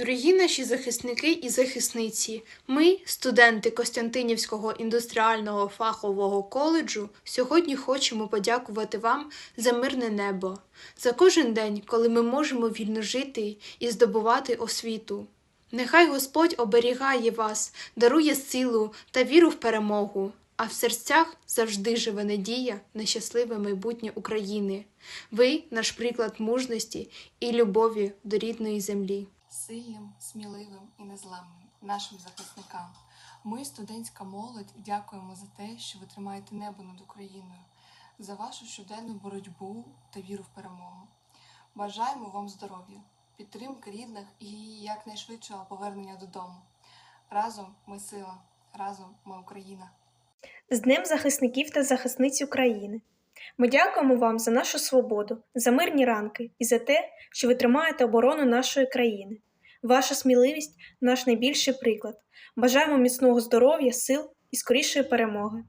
Дорогі наші захисники і захисниці, ми, студенти Костянтинівського індустріального фахового коледжу, сьогодні хочемо подякувати вам за мирне небо, за кожен день, коли ми можемо вільно жити і здобувати освіту. Нехай Господь оберігає вас, дарує силу та віру в перемогу, а в серцях завжди живе надія на щасливе майбутнє України. Ви наш приклад мужності і любові до рідної землі. Сильним, сміливим і незламним нашим захисникам. Ми, студентська молодь, дякуємо за те, що ви тримаєте небо над Україною, за вашу щоденну боротьбу та віру в перемогу. Бажаємо вам здоров'я, підтримки рідних і якнайшвидшого повернення додому. Разом ми сила, разом ми Україна. з Днем захисників та захисниць України. Ми дякуємо вам за нашу свободу, за мирні ранки і за те, що ви тримаєте оборону нашої країни. Ваша сміливість наш найбільший приклад. Бажаємо міцного здоров'я, сил і скорішої перемоги.